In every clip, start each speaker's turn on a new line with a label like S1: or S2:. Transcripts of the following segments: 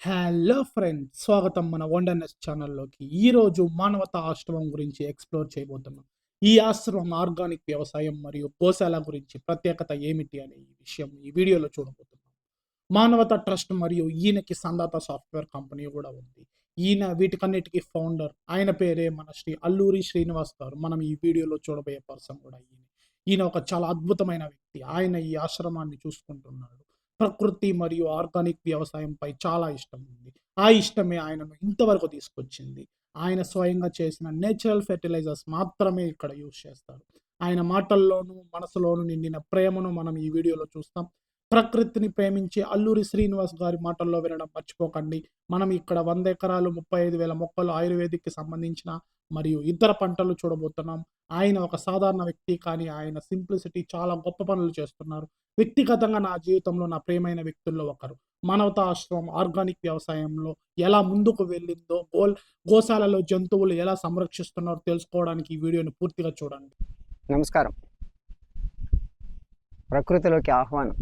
S1: Hello friends స్వాగతం మన వండర్నెస్ ఛానల్లోకి. ఈరోజు మానవత ఆశ్రమం గురించి ఎక్స్ప్లోర్ చేయబోతున్నాం. ఈ ఆశ్రమం ఆర్గానిక్ వ్యవసాయం మరియు గోశాల గురించి ప్రత్యేకత ఏమిటి అనే ఈ విషయం ఈ వీడియోలో చూడబోతున్నాం. మానవత ట్రస్ట్ మరియు ఈయనకి సందాత సాఫ్ట్వేర్ కంపెనీ కూడా ఉంది. ఈయన వీటికన్నిటికీ ఫౌండర్. ఆయన పేరే మన శ్రీ అల్లూరి శ్రీనివాస్ గారు. మనం ఈ వీడియోలో చూడబోయే పర్సన్ కూడా ఈయన. ఈయన ఒక చాలా అద్భుతమైన వ్యక్తి. ఆయన ఈ ఆశ్రమాన్ని చూసుకుంటున్నాడు. ప్రకృతి మరియు ఆర్గానిక్ వ్యవసాయంపై చాలా ఇష్టం ఉంది. ఆ ఇష్టమే ఆయనను ఇంతవరకు తీసుకొచ్చింది. ఆయన స్వయంగా చేసిన నేచురల్ ఫెర్టిలైజర్స్ మాత్రమే ఇక్కడ యూజ్ చేస్తారు. ఆయన మాటల్లోనూ మనసులోనూ నిండిన ప్రేమను మనం ఈ వీడియోలో చూస్తాం. ప్రకృతిని ప్రేమించి అల్లూరి శ్రీనివాస్ గారి మాటల్లో వినడం మర్చిపోకండి. మనం ఇక్కడ వంద ఎకరాలు ముప్పై ఐదు వేల మొక్కలు ఆయుర్వేదిక్కి సంబంధించిన మరియు ఇతర పంటలు చూడబోతున్నాం. ఆయన ఒక సాధారణ వ్యక్తి కానీ ఆయన సింప్లిసిటీ చాలా గొప్ప పనులు చేస్తున్నారు. వ్యక్తిగతంగా నా జీవితంలో నా ప్రేమైన వ్యక్తుల్లో ఒకరు. మానవతా ఆశ్రమం ఆర్గానిక్ వ్యవసాయంలో ఎలా ముందుకు వెళ్ళిందో గోల్ గోశాలలో జంతువులు ఎలా సంరక్షిస్తున్నారో తెలుసుకోవడానికి ఈ వీడియోని పూర్తిగా చూడండి.
S2: నమస్కారం. ప్రకృతిలోకి ఆహ్వానం.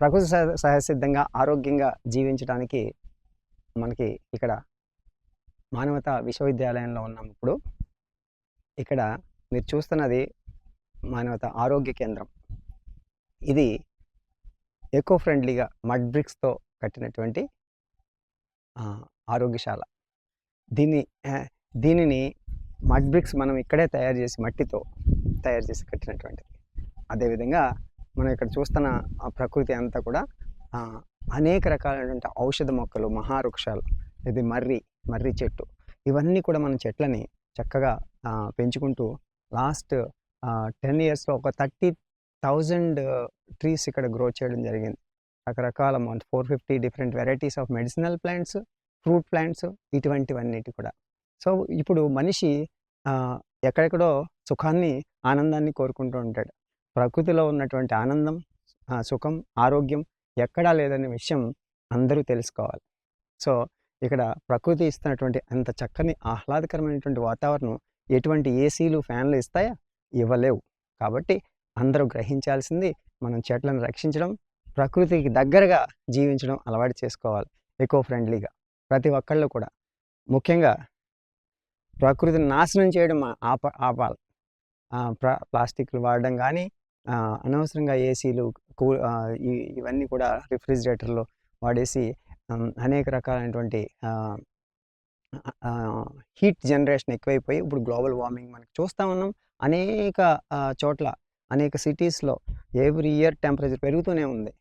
S2: ప్రకృతి సహ- సహసిద్ధంగా ఆరోగ్యంగా జీవించడానికి మనకి ఇక్కడ మానవత విశ్వవిద్యాలయంలో ఉన్నాం ఇప్పుడు ఇక్కడ మీరు చూస్తున్నది మానవత ఆరోగ్య కేంద్రం. ఇది ఎకో ఫ్రెండ్లీగా మడ్ బ్రిక్స్తో కట్టినటువంటి ఆరోగ్యశాల. దీన్ని దీనిని మడ్ బ్రిక్స్ మనం ఇక్కడే తయారు చేసి మట్టితో తయారు చేసి కట్టినటువంటిది. అదేవిధంగా మనం ఇక్కడ చూస్తున్న ఆ ప్రకృతి అంతా కూడా అనేక రకాలైనటువంటి ఔషధ మొక్కలు మహావృక్షాలు ఇది మర్రి మర్రి చెట్టు ఇవన్నీ కూడా మన చెట్లని చక్కగా పెంచుకుంటూ లాస్ట్ టెన్ ఇయర్స్లో ఒక థర్టీ థౌజండ్ ట్రీస్ ఇక్కడ గ్రో చేయడం జరిగింది. రకరకాల four fifty different varieties of medicinal plants fruit plants ఇటువంటివన్నిటి కూడా. సో ఇప్పుడు మనిషి ఎక్కడెక్కడో సుఖాన్ని ఆనందాన్ని కోరుకుంటూ ఉంటాడు. ప్రకృతిలో ఉన్నటువంటి ఆనందం సుఖం ఆరోగ్యం ఎక్కడా లేదనే విషయం అందరూ తెలుసుకోవాలి. సో ఇక్కడ ప్రకృతి ఇస్తున్నటువంటి అంత చక్కని ఆహ్లాదకరమైనటువంటి వాతావరణం ఎటువంటి ఏసీలు ఫ్యాన్లు ఇస్తాయా? ఇవ్వలేవు. కాబట్టి అందరూ గ్రహించాల్సింది మనం చెట్లను రక్షించడం ప్రకృతికి దగ్గరగా జీవించడం అలవాటు చేసుకోవాలి ఎకో ఫ్రెండ్లీగా ప్రతి ఒక్కళ్ళు కూడా. ముఖ్యంగా ప్రకృతిని నాశనం చేయడం ఆ- ఆప ఆపాలి. ప్లాస్టిక్లు వాడడం కానీ అనవసరంగా ఏసీలు కూ ఇవన్నీ కూడా రిఫ్రిజిరేటర్లో వాడేసి అనేక రకాలైనటువంటి హీట్ జనరేషన్ ఎక్కువైపోయి ఇప్పుడు గ్లోబల్ వార్మింగ్ మనకి చూస్తూ ఉన్నాం. అనేక చోట్ల అనేక సిటీస్లో ఎవ్రీ ఇయర్ టెంపరేచర్ పెరుగుతూనే ఉంది.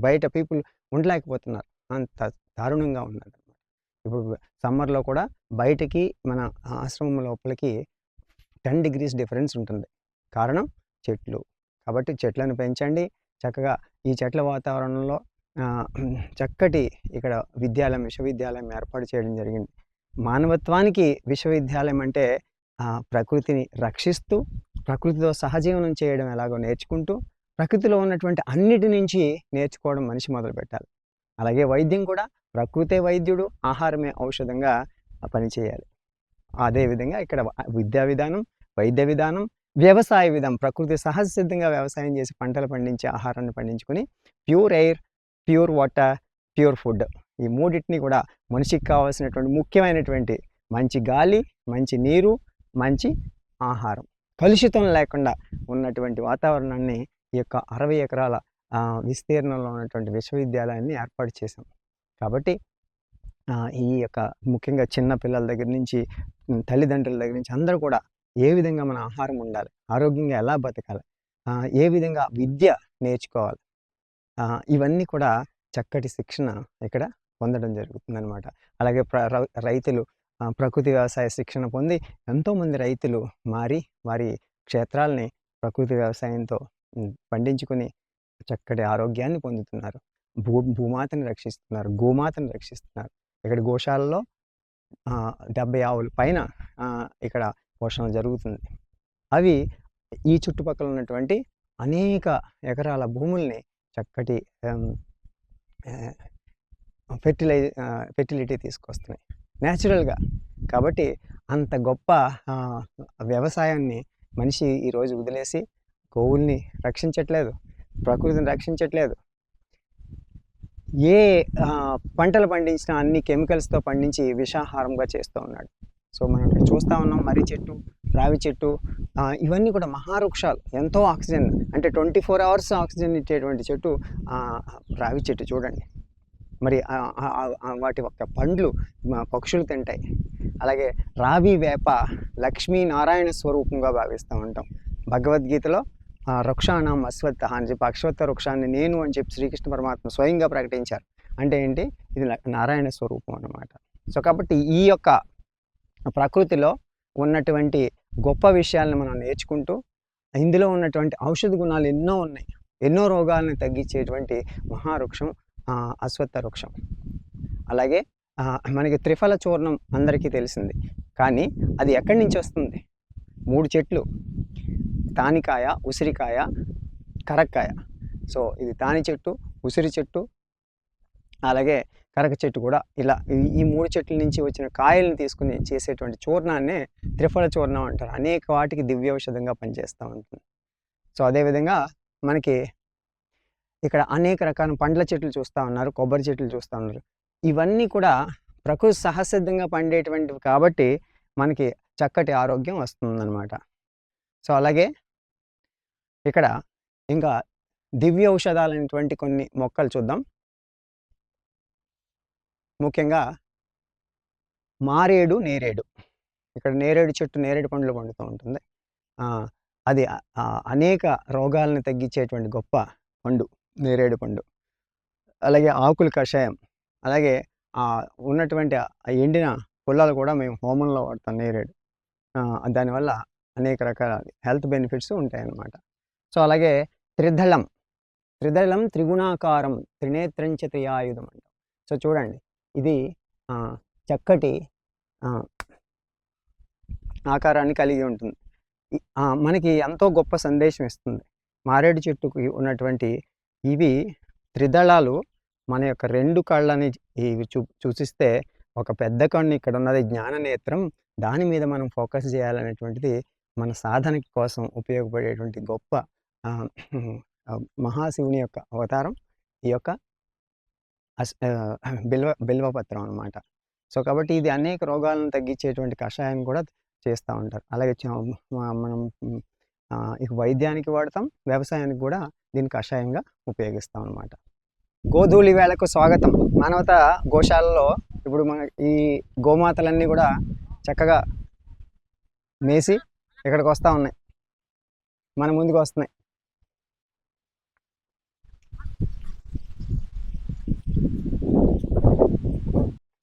S2: బయట పీపుల్ ఉండలేకపోతున్నారు. అంత దారుణంగా ఉన్నది ఇప్పుడు సమ్మర్లో కూడా బయటకి మన ఆశ్రమం లోపలికి టెన్ డిగ్రీస్ డిఫరెన్స్ ఉంటుంది. కారణం చెట్లు. కాబట్టి చెట్లను పెంచండి. చక్కగా ఈ చెట్ల వాతావరణంలో చక్కటి ఇక్కడ విద్యాలయం విశ్వవిద్యాలయం ఏర్పాటు చేయడం జరిగింది. మానవత్వానికి విశ్వవిద్యాలయం అంటే ప్రకృతిని రక్షిస్తూ ప్రకృతితో సహజీవనం చేయడం ఎలాగో నేర్చుకుంటూ ప్రకృతిలో ఉన్నటువంటి అన్నిటి నుంచి నేర్చుకోవడం మనిషి మొదలు పెట్టాలి అలాగే వైద్యం కూడా ప్రకృతే వైద్యుడు ఆహారమే ఔషధంగా పనిచేయాలి. అదేవిధంగా ఇక్కడ విద్యా విధానం వైద్య విధానం వ్యవసాయ విధానం ప్రకృతి సహజ సిద్ధంగా వ్యవసాయం చేసి పంటలు పండించి ఆహారాన్ని పండించుకొని pure air pure water pure food ఈ మూడింటిని కూడా మనిషికి కావాల్సినటువంటి ముఖ్యమైనటువంటి మంచి గాలి మంచి నీరు మంచి ఆహారం. కలుషితం లేకుండా ఉన్నటువంటి వాతావరణాన్ని ఈ యొక్క అరవై ఎకరాల విస్తీర్ణంలో ఉన్నటువంటి విశ్వవిద్యాలయాన్ని ఏర్పాటు చేశాం. కాబట్టి ఈ యొక్క ముఖ్యంగా చిన్న పిల్లల దగ్గర నుంచి తల్లిదండ్రుల దగ్గర నుంచి అందరూ కూడా ఏ విధంగా మన ఆహారం ఉండాలి? ఆరోగ్యంగా ఎలా బతకాలి? ఏ విధంగా విద్య నేర్చుకోవాలి? ఇవన్నీ కూడా చక్కటి శిక్షణ ఇక్కడ పొందడం జరుగుతుందనమాట అలాగే ప్ర రై- రైతులు ప్రకృతి వ్యవసాయ శిక్షణ పొంది ఎంతోమంది రైతులు మారి వారి క్షేత్రాలని ప్రకృతి వ్యవసాయంతో పండించుకొని పండించుకుని చక్కటి ఆరోగ్యాన్ని పొందుతున్నారు. భూ భూమాతని రక్షిస్తున్నారు గోమాతని రక్షిస్తున్నారు. ఇక్కడ గోశాలలో డెబ్బై ఆవుల పైన ఇక్కడ పోషణ జరుగుతుంది. అవి ఈ చుట్టుపక్కల ఉన్నటువంటి అనేక ఎకరాల భూముల్ని చక్కటి ఫెర్టిలై ఫెర్టిలిటీ తీసుకొస్తున్నాయి. న్యాచురల్గా కాబట్టి అంత గొప్ప వ్యవసాయాన్ని మనిషి ఈరోజు వదిలేసి గోవుల్ని రక్షించట్లేదు. ప్రకృతిని రక్షించట్లేదు. ఏ పంటలు పండించినా అన్ని కెమికల్స్తో పండించి విషాహారంగా చేస్తూ ఉన్నాడు. సో మనం ఇక్కడ చూస్తూ ఉన్నాం మర్రి చెట్టు రావి చెట్టు ఇవన్నీ కూడా మహావృక్షాలు. ఎంతో ఆక్సిజన్. అంటే ట్వంటీ ఫోర్ అవర్స్ ఆక్సిజన్ ఇచ్చేటువంటి చెట్టు రావి చెట్టు చూడండి. మరి వాటి యొక్క పండ్లు పక్షులు తింటాయి. అలాగే రావి వేప లక్ష్మీ నారాయణ స్వరూపంగా భావిస్తూ ఉంటాం. భగవద్గీతలో ఆ, వృక్షాణం అశ్వత్థ అని చెప్పి అశ్వత్థ వృక్షాన్ని నేను అని చెప్పి శ్రీకృష్ణ పరమాత్మ స్వయంగా ప్రకటించారు. అంటే ఏంటి? ఇది నారాయణ స్వరూపం అనమాట సో కాబట్టి ఈ యొక్క ప్రకృతిలో ఉన్నటువంటి గొప్ప విషయాలను మనం నేర్చుకుంటూ ఇందులో ఉన్నటువంటి ఔషధ గుణాలు ఎన్నో ఉన్నాయి. ఎన్నో రోగాలను తగ్గించేటువంటి మహావృక్షం అశ్వత్థ వృక్షం. అలాగే మనకి త్రిఫల చూర్ణం అందరికీ తెలిసింది. కానీ అది ఎక్కడి నుంచి వస్తుంది? మూడు చెట్లు. తానికాయ ఉసిరికాయ కరక్కాయ. సో ఇది తాని చెట్టు ఉసిరి చెట్టు అలాగే కరక చెట్టు కూడా ఇలా ఈ- ఈ మూడు చెట్ల నుంచి వచ్చిన కాయల్ని తీసుకుని చేసేటువంటి చూర్ణాన్నే త్రిఫల చూర్ణం అంటారు. అనేక వాటికి దివ్య ఔషధంగా పనిచేస్తూ ఉంటుంది. సో అదేవిధంగా మనకి ఇక్కడ అనేక రకాల పండ్ల చెట్లు చూస్తూ ఉన్నారు కొబ్బరి చెట్లు చూస్తూ ఉన్నారు. ఇవన్నీ కూడా ప్రకృతి సహసిద్ధంగా పండేటువంటివి కాబట్టి మనకి చక్కటి ఆరోగ్యం వస్తుందన్నమాట. సో అలాగే ఇక్కడ ఇంకా దివ్య ఔషధాలైనటువంటి కొన్ని మొక్కలు చూద్దాం. ముఖ్యంగా మారేడు నేరేడు. ఇక్కడ నేరేడు చెట్టు నేరేడు పండ్లు పండుతూ ఉంటుంది. అది అనేక రోగాలను తగ్గించేటువంటి గొప్ప పండు నేరేడు పండు. అలాగే ఆకుల కషాయం అలాగే ఆ ఉన్నటువంటి ఎండిన పుల్లలు కూడా మేము హోమంలో వాడతాం నేరేడు. దానివల్ల అనేక రకాల హెల్త్ బెనిఫిట్స్ ఉంటాయి అన్నమాట సో అలాగే త్రిదళం. త్రిదళం త్రిగుణాకారం త్రినేత్రంచ త్రియాయుధం అంటాం. సో చూడండి. ఇది చక్కటి ఆకారాన్ని కలిగి ఉంటుంది. మనకి ఎంతో గొప్ప సందేశం ఇస్తుంది. మారేడు చెట్టుకి ఉన్నటువంటి ఇవి త్రిదళాలు మన యొక్క రెండు కళ్ళని ఇవి చూ సూచిస్తే ఒక పెద్ద కన్ను ఇక్కడ ఉన్నది జ్ఞాన నేత్రం. దాని మీద మనం ఫోకస్ చేయాలనేటువంటిది మన సాధన కోసం ఉపయోగపడేటువంటి గొప్ప మహాశివుని యొక్క అవతారం. ఈ యొక్క అస్ బిల్వ బిల్వపత్రం అనమాట సో కాబట్టి ఇది అనేక రోగాలను తగ్గించేటువంటి కషాయం కూడా చేస్తూ ఉంటారు. అలాగే మనం ఇక వైద్యానికి వాడతాం వ్యవసాయానికి కూడా దీన్ని కషాయంగా ఉపయోగిస్తాం అనమాట గోధూళి వేళకు స్వాగతం. మానవత గోశాలలో ఇప్పుడు మన ఈ గోమాతలన్నీ కూడా చక్కగా మేసి ఇక్కడికి వస్తూ ఉన్నాయి. మన ముందుకు వస్తున్నాయి.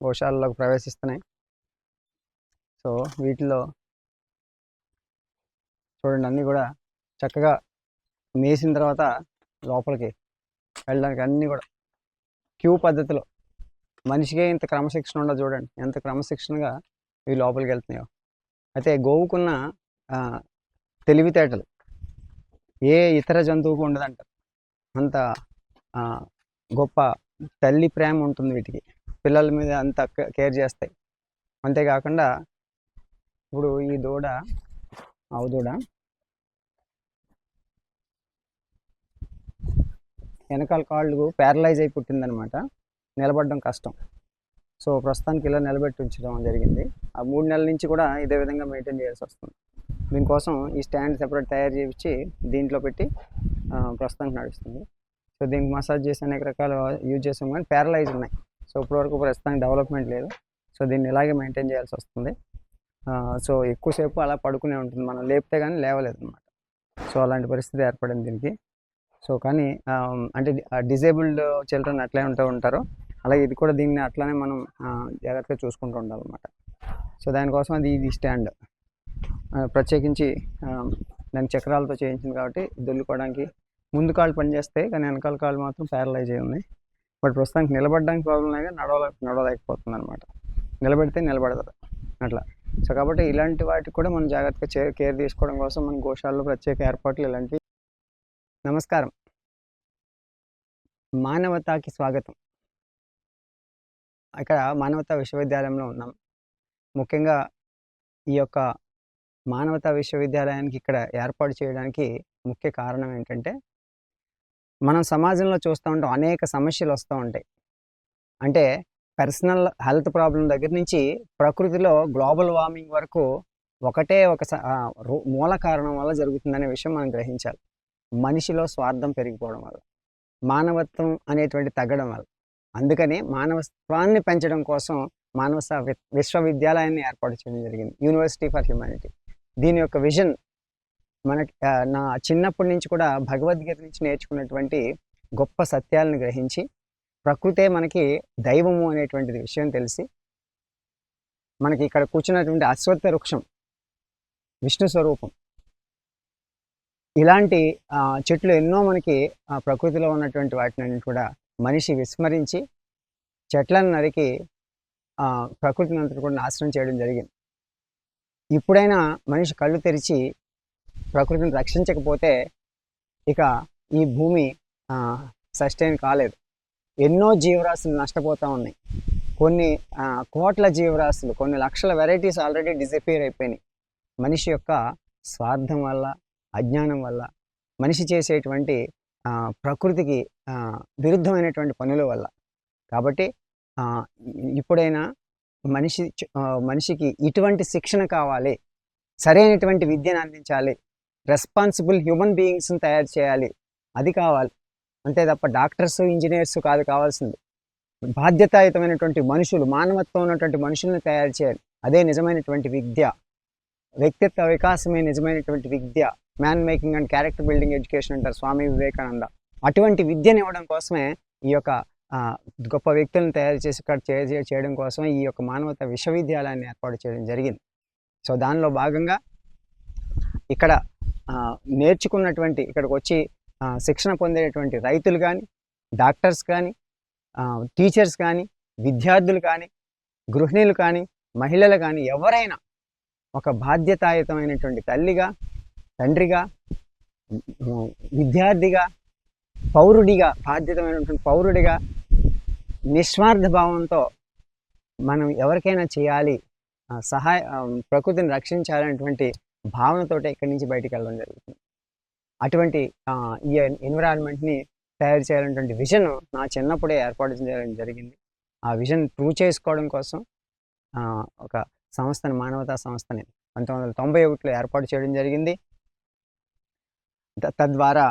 S2: కోశాలలోకి ప్రవేశిస్తున్నాయి. సో వీటిలో చూడండి అన్నీ కూడా చక్కగా మేసిన తర్వాత లోపలికి వెళ్ళడానికి అన్నీ కూడా క్యూ పద్ధతిలో. మనిషికే ఇంత క్రమశిక్షణ ఉండదు చూడండి ఎంత క్రమశిక్షణగా ఇవి లోపలికి వెళ్తున్నాయో. అయితే గోవుకున్న తెలివితేటలు ఏ ఇతర జంతువుకు ఉండదంటారు? అంత గొప్ప తల్లి ప్రేమ ఉంటుంది వీటికి. పిల్లల మీద అంత కేర్ చేస్తాయి. అంతేకాకుండా ఇప్పుడు ఈ దూడ ఆవు దూడ వెనకాల కాళ్ళు ప్యారలైజ్ అయి పుట్టిందనమాట. నిలబడడం కష్టం. సో ప్రస్తుతానికి ఇలా నిలబెట్టి ఉంచడం జరిగింది. ఆ మూడు నెలల నుంచి కూడా ఇదే విధంగా మెయింటైన్ చేయాల్సి వస్తుంది. దీనికోసం ఈ స్టాండ్ సెపరేట్ తయారు చేయించి దీంట్లో పెట్టి ప్రస్తుతానికి నడుస్తుంది. సో దీనికి మసాజ్ చేసి అనేక రకాల యూజ్ చేసాం కానీ ప్యారలైజ్ ఉన్నాయి. సో ఇప్పటివరకు ప్రస్తుతానికి డెవలప్మెంట్ లేదు. సో దీన్ని ఇలాగే మెయింటైన్ చేయాల్సి వస్తుంది. సో ఎక్కువసేపు అలా పడుకునే ఉంటుంది. మనం లేపితే కానీ లేవలేదు అనమాట సో అలాంటి పరిస్థితి ఏర్పడింది దీనికి. సో కానీ అంటే డిజేబుల్డ్ చిల్డ్రన్ అట్లే ఉంటూ ఉంటారు. అలాగే ఇది కూడా దీన్ని అట్లానే మనం జాగ్రత్తగా చూసుకుంటూ ఉండాలన్నమాట. సో దానికోసం అది ఇది స్టాండ్. ప్రత్యేకించి దాని చక్రాలతో చేయించింది కాబట్టి దొల్లుకోవడానికి ముందు కాళ్ళు పనిచేస్తాయి. కానీ వెనకాల కాళ్ళు మాత్రం ప్యారలైజ్ అయి ఉన్నాయి. బట్ ప్రస్తుతానికి నిలబడడానికి ప్రాబ్లం లేక నడవలే నడవలేకపోతుంది అనమాట నిలబెడితే నిలబడదు. అట్లా. సో కాబట్టి ఇలాంటి వాటికి కూడా మనం జాగ్రత్తగా కేర్ తీసుకోవడం కోసం మన గోశాలలో ప్రత్యేక ఏర్పాట్లు ఇలాంటివి. నమస్కారం. మానవతాకి స్వాగతం. ఇక్కడ మానవతా విశ్వవిద్యాలయంలో ఉన్నాం. ముఖ్యంగా ఈ యొక్క మానవతా విశ్వవిద్యాలయానికి ఇక్కడ ఏర్పాటు చేయడానికి ముఖ్య కారణం ఏంటంటే మనం సమాజంలో చూస్తూ ఉంటాం అనేక సమస్యలు వస్తూ ఉంటాయి. అంటే పర్సనల్ హెల్త్ ప్రాబ్లం దగ్గర నుంచి ప్రకృతిలో గ్లోబల్ వార్మింగ్ వరకు ఒకటే ఒక స- మూల కారణం వల్ల జరుగుతుందనే విషయం మనం గ్రహించాలి. మనిషిలో స్వార్థం పెరిగిపోవడం వల్ల మానవత్వం అనేటువంటి తగ్గడం వల్ల. అందుకని మానవత్వాన్ని పెంచడం కోసం మానవ స- విశ్వవిద్యాలయాన్ని ఏర్పాటు చేయడం జరిగింది. University for humanity. దీని యొక్క విజన్ మనకి నా చిన్నప్పటి నుంచి కూడా భగవద్గీత నుంచి నేర్చుకున్నటువంటి గొప్ప సత్యాలను గ్రహించి ప్రకృతే మనకి దైవము అనేటువంటిది విషయం తెలిసి మనకి ఇక్కడ కూర్చున్నటువంటి అశ్వత్థ వృక్షం విష్ణు స్వరూపం ఇలాంటి ఆ, చెట్లు ఎన్నో మనకి ప్రకృతిలో ఉన్నటువంటి వాటిని కూడా మనిషి విస్మరించి చెట్లను నరికి ఆ, ప్రకృతిని అంతా కూడా నాశనం చేయడం జరిగింది. ఇప్పుడైనా మనిషి కళ్ళు తెరిచి ప్రకృతిని రక్షించకపోతే ఇక ఈ భూమి సస్టైన్ కాలేదు. ఎన్నో జీవరాశులు నష్టపోతూ ఉన్నాయి. కొన్ని కోట్ల జీవరాశులు కొన్ని లక్షల వెరైటీస్ ఆల్రెడీ డిసపియర్ అయిపోయినాయి. మనిషి యొక్క స్వార్థం వల్ల అజ్ఞానం వల్ల మనిషి చేసేటువంటి ప్రకృతికి విరుద్ధమైనటువంటి పనుల వల్ల. కాబట్టి ఇప్పుడైనా మనిషి మనిషికి ఇటువంటి శిక్షణ కావాలి. సరైనటువంటి విద్యను అందించాలి. రెస్పాన్సిబుల్ హ్యూమన్ బీయింగ్స్ని తయారు చేయాలి. అది కావాలి. అంతే తప్ప డాక్టర్స్ ఇంజనీర్స్ కాదు కావాల్సింది. బాధ్యతాయుతమైనటువంటి మనుషులు మానవత్వం ఉన్నటువంటి మనుషులను తయారు చేయాలి. అదే నిజమైనటువంటి విద్య. వ్యక్తిత్వ వికాసమే నిజమైనటువంటి విద్య. Man making and character building education అంటారు స్వామి వివేకానంద. అటువంటి విద్యను ఇవ్వడం కోసమే ఈ యొక్క గొప్ప వ్యక్తులను తయారు చేసి ఇక్కడ చేయడం కోసమే ఈ యొక్క మానవత విశ్వవిద్యాలయాన్ని ఏర్పాటు చేయడం జరిగింది. సో దానిలో భాగంగా ఇక్కడ నేర్చుకున్నటువంటి ఇక్కడికి వచ్చి శిక్షణ పొందేటువంటి రైతులు కానీ డాక్టర్స్ కానీ టీచర్స్ కానీ విద్యార్థులు కానీ గృహిణులు కానీ మహిళలు కానీ ఎవరైనా ఒక బాధ్యతాయుతమైనటువంటి తల్లిగా తండ్రిగా విద్యార్థిగా పౌరుడిగా బాధ్యతమైనటువంటి పౌరుడిగా నిస్వార్థ భావంతో మనం ఎవరికైనా చేయాలి సహాయ ప్రకృతిని రక్షించాలనేటువంటి భావనతోటే ఇక్కడి నుంచి బయటికి వెళ్ళడం జరుగుతుంది. అటువంటి ఈ ఎన్విరాన్మెంట్ని తయారు చేయాలనేటువంటి విజన్ నా చిన్నప్పుడే ఏర్పాటు చేయడం జరిగింది. ఆ విజన్ ప్రూవ్ చేసుకోవడం కోసం ఒక సంస్థని మానవతా సంస్థని పంతొమ్మిది వందల తొంభై ఒకటిలో ఏర్పాటు చేయడం జరిగింది. తద్వారా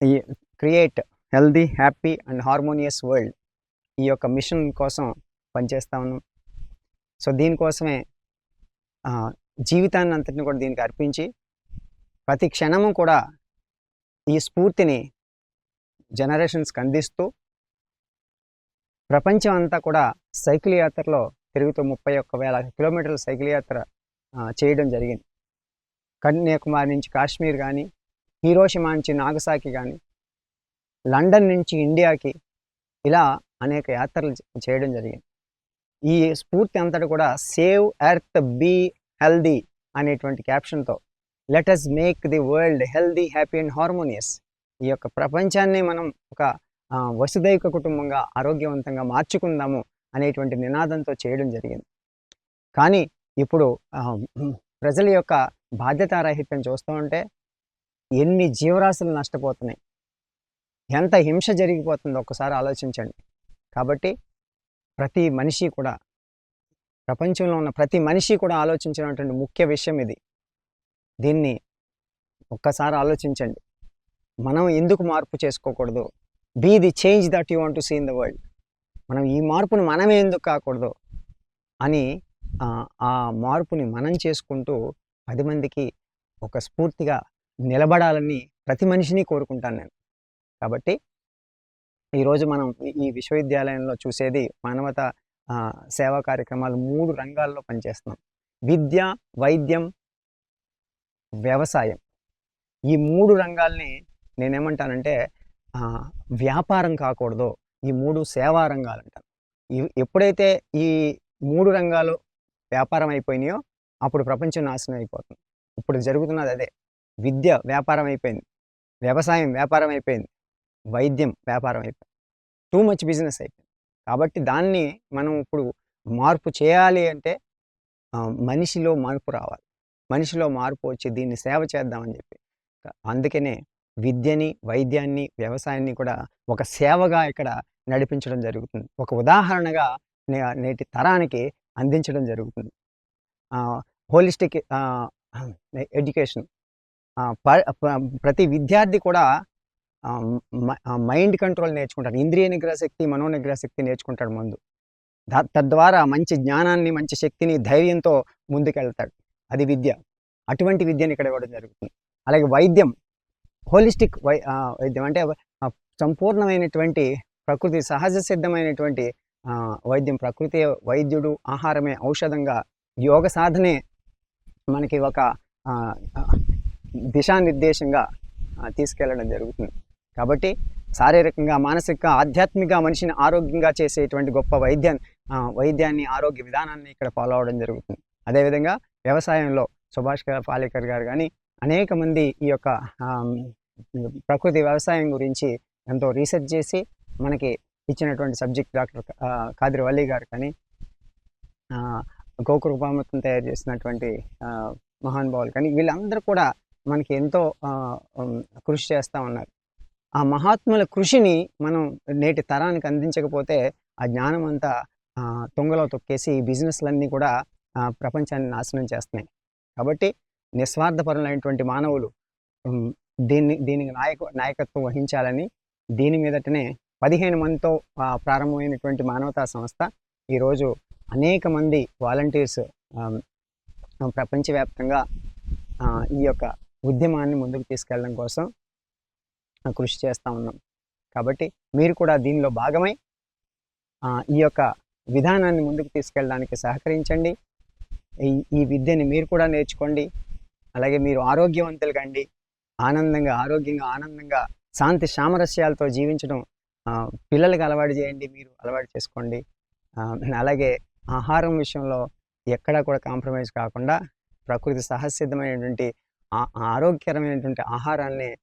S2: ఈ create healthy happy and harmonious world ఈ యొక్క మిషన్ కోసం పనిచేస్తా ఉన్నాం. సో దీనికోసమే జీవితాన్ని అంతటిని కూడా దీనికి అర్పించి ప్రతి క్షణము కూడా ఈ స్ఫూర్తిని జనరేషన్స్కి అందిస్తూ ప్రపంచం అంతా కూడా సైకిల్ యాత్రలో తిరుగుతూ ముప్పై ఒక్క వేల కిలోమీటర్ల సైకిల్ యాత్ర చేయడం జరిగింది. కన్యాకుమారి నుంచి కాశ్మీర్ కానీ హీరోషిమా నుంచి నాగసాకి కానీ లండన్ నుంచి ఇండియాకి ఇలా అనేక యాత్రలు చేయడం జరిగింది. ఈ స్ఫూర్తి అంతటి కూడా సేవ్ ఎర్త్ బీ హెల్దీ అనేటువంటి క్యాప్షన్తో let us make the world healthy happy and harmonious. ఈ యొక్క ప్రపంచాన్ని మనం ఒక వసుదైక కుటుంబంగా ఆరోగ్యవంతంగా మార్చుకుందాము అనేటువంటి నినాదంతో చేయడం జరిగింది. కానీ ఇప్పుడు ప్రజల యొక్క బాధ్యతారాహిత్యం చూస్తూ ఉంటే ఎన్ని జీవరాశులు నష్టపోతున్నాయి? ఎంత హింస జరిగిపోతుందో ఒక్కసారి ఆలోచించండి. కాబట్టి ప్రతి మనిషి కూడా ప్రపంచంలో ఉన్న ప్రతి మనిషి కూడా ఆలోచించినటువంటి ముఖ్య విషయం ఇది. దీన్ని ఒక్కసారి ఆలోచించండి. మనం ఎందుకు మార్పు చేసుకోకూడదు? Be the change that you want to see in the world మనం ఈ మార్పును మనమే ఎందుకు కాకూడదు? అని ఆ, ఆ మార్పుని మనం చేసుకుంటూ పది మందికి ఒక స్ఫూర్తిగా నిలబడాలని ప్రతి మనిషిని కోరుకుంటాను నేను. కాబట్టి ఈరోజు మనం ఈ- విశ్వవిద్యాలయంలో చూసేది మానవత సేవా కార్యక్రమాలు మూడు రంగాల్లో పనిచేస్తున్నాం. విద్య వైద్యం వ్యవసాయం. ఈ మూడు రంగాల్ని నేనేమంటానంటే వ్యాపారం కాకూడదు. ఈ మూడు సేవా రంగాలు అంటాను ఎప్పుడైతే ఈ మూడు రంగాలు వ్యాపారం అయిపోయినాయో అప్పుడు ప్రపంచం నాశనం అయిపోతుంది. ఇప్పుడు జరుగుతున్నది అదే. విద్య వ్యాపారం అయిపోయింది. వ్యవసాయం వ్యాపారం అయిపోయింది. వైద్యం వ్యాపారం అయిపోయింది టూ మచ్ బిజినెస్ అయిపోయింది కాబట్టి దాన్ని మనం ఇప్పుడు మార్పు చేయాలి అంటే మనిషిలో మార్పు రావాలి. మనిషిలో మార్పు వచ్చి దీన్ని సేవ చేద్దామని చెప్పి. అందుకనే విద్యని వైద్యాన్ని వ్యవసాయాన్ని కూడా ఒక సేవగా ఇక్కడ నడిపించడం జరుగుతుంది. ఒక ఉదాహరణగా నే- నేటి తరానికి అందించడం జరుగుతుంది. Holistic education. ప్రతి విద్యార్థి కూడా మైండ్ కంట్రోల్ నేర్చుకుంటాడు. ఇంద్రియ నిగ్రహ శక్తి మనో నిగ్రహ శక్తి నేర్చుకుంటాడు ముందు. తద్వారా మంచి జ్ఞానాన్ని మంచి శక్తిని ధైర్యంతో ముందుకెళ్తాడు. అది విద్య. అటువంటి విద్యను ఇక్కడ ఇవ్వడం జరుగుతుంది. అలాగే వైద్యం. హోలిస్టిక్ వై వైద్యం అంటే సంపూర్ణమైనటువంటి ప్రకృతి సహజ సిద్ధమైనటువంటి వైద్యం. ప్రకృతి వైద్యుడు ఆహారమే ఔషధంగా యోగ సాధనే మనకి ఒక దిశానిర్దేశంగా తీసుకెళ్ళడం జరుగుతుంది. కాబట్టి శారీరకంగా మానసిక ఆధ్యాత్మిక మనిషిని ఆరోగ్యంగా చేసేటువంటి గొప్ప వైద్యాన్ని వైద్యాన్ని ఆరోగ్య విధానాన్ని ఇక్కడ ఫాలో అవడం జరుగుతుంది. అదేవిధంగా వ్యవసాయంలో సుభాష్ పాలేకర్ గారు కానీ అనేక మంది ఈ యొక్క ప్రకృతి వ్యవసాయం గురించి ఎంతో రీసెర్చ్ చేసి మనకి ఇచ్చినటువంటి సబ్జెక్ట్ డాక్టర్ కాదిరి వల్లి గారు కానీ ఆ, తయారు చేసినటువంటి మహానుభావులు కానీ వీళ్ళందరూ కూడా మనకి ఎంతో కృషి చేస్తూ ఉన్నారు. ఆ మహాత్ముల కృషిని మనం నేటి తరానికి అందించకపోతే ఆ జ్ఞానం అంతా తొంగలో తుంగలో తొక్కేసి ఈ బిజినెస్లన్నీ కూడా ప్రపంచాన్ని నాశనం చేస్తున్నాయి. కాబట్టి నిస్వార్థపరులైనటువంటి మానవులు దీన్ని దీనికి నాయక నాయకత్వం వహించాలని దీని మీదటనే పదిహేను మందితో ప్రారంభమైనటువంటి మానవతా సంస్థ ఈరోజు అనేక మంది వాలంటీర్స్ ప్రపంచవ్యాప్తంగా ఈ యొక్క ఉద్యమాన్ని ముందుకు తీసుకెళ్ళడం కోసం కృషి చేస్తూ ఉన్నాం. కాబట్టి మీరు కూడా దీనిలో భాగమై ఈ యొక్క విధానాన్ని ముందుకు తీసుకెళ్ళడానికి సహకరించండి. ఈ ఈ విద్యని మీరు కూడా నేర్చుకోండి. అలాగే మీరు ఆరోగ్యవంతులు కండి. ఆనందంగా ఆరోగ్యంగా ఆనందంగా శాంతి సామరస్యాలతో జీవించడం పిల్లలకు పిల్లలకి అలవాటు చేయండి మీరు అలవాటు చేసుకోండి. అలాగే ఆహారం విషయంలో ఎక్కడా కూడా కాంప్రమైజ్ కాకుండా ప్రకృతి సహసిద్ధమైనటువంటి ఆ- ఆరోగ్యకరమైనటువంటి ఆహారాన్ని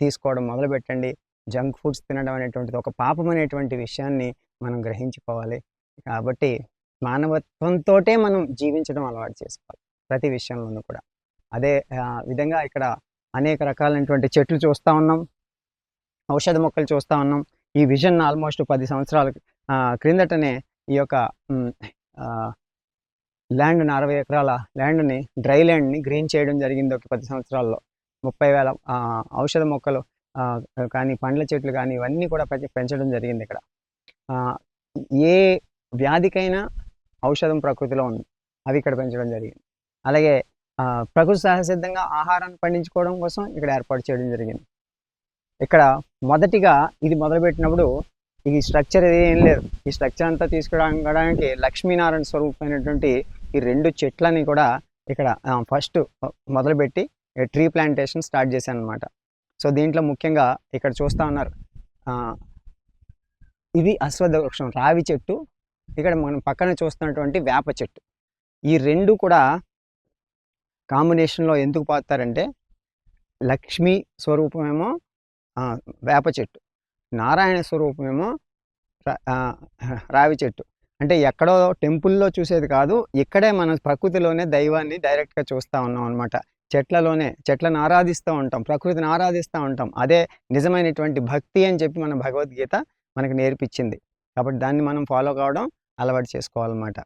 S2: తీసుకోవడం మొదలుపెట్టండి. జంక్ ఫుడ్స్ తినడం అనేటువంటిది ఒక పాపం అనేటువంటి విషయాన్ని మనం గ్రహించుకోవాలి. కాబట్టి మానవత్వంతోటే మనం జీవించడం అలవాటు చేసుకోవాలి. ప్రతి విషయంలోనూ కూడా. అదే విధంగా ఇక్కడ అనేక రకాలైనటువంటి చెట్లు చూస్తూ ఉన్నాం. ఔషధ మొక్కలు చూస్తూ ఉన్నాం. ఈ విజన్ ఆల్మోస్ట్ పది సంవత్సరాల క్రిందటనే ఈ యొక్క ల్యాండ్ని అరవై ఎకరాల ల్యాండ్ని డ్రై ల్యాండ్ని గ్రీన్ చేయడం జరిగింది ఒక పది సంవత్సరాల్లో. ముప్పై వేల ఔషధ మొక్కలు కానీ పండ్ల చెట్లు కానీ ఇవన్నీ కూడా పెంచడం జరిగింది ఇక్కడ. ఏ వ్యాధికైనా ఔషధం ప్రకృతిలో ఉంది. అవి ఇక్కడ పెంచడం జరిగింది. అలాగే ప్రకృతి సహసిద్ధంగా ఆహారాన్ని పండించుకోవడం కోసం ఇక్కడ ఏర్పాటు చేయడం జరిగింది. ఇక్కడ మొదటిగా ఇది మొదలుపెట్టినప్పుడు ఈ స్ట్రక్చర్ ఏం లేదు. ఈ స్ట్రక్చర్ అంతా తీసుకురావడానికి లక్ష్మీనారాయణ స్వరూపమైనటువంటి ఈ రెండు చెట్లని కూడా ఇక్కడ ఫస్ట్ మొదలుపెట్టి ట్రీ ప్లాంటేషన్ స్టార్ట్ చేశాను అనమాట సో దీంట్లో ముఖ్యంగా ఇక్కడ చూస్తూ ఉన్నారు ఇది అశ్వత్థ వృక్షం రావి చెట్టు ఇక్కడ మనం పక్కన చూస్తున్నటువంటి వేప చెట్టు. ఈ రెండు కూడా కాంబినేషన్లో ఎందుకు పాతారంటే లక్ష్మీ స్వరూపమేమో వేప చెట్టు నారాయణ స్వరూపమేమో రావి చెట్టు. అంటే ఎక్కడో టెంపుల్లో చూసేది కాదు ఇక్కడే మన ప్రకృతిలోనే దైవాన్ని డైరెక్ట్గా చూస్తూ ఉన్నాం అనమాట చెట్లలోనే చెట్లను ఆరాధిస్తూ ఉంటాం ప్రకృతిని ఆరాధిస్తూ ఉంటాం. అదే నిజమైనటువంటి భక్తి అని చెప్పి మన భగవద్గీత మనకు నేర్పించింది కాబట్టి దాన్ని మనం ఫాలో కావడం అలవాటు చేసుకోవాలన్నమాట.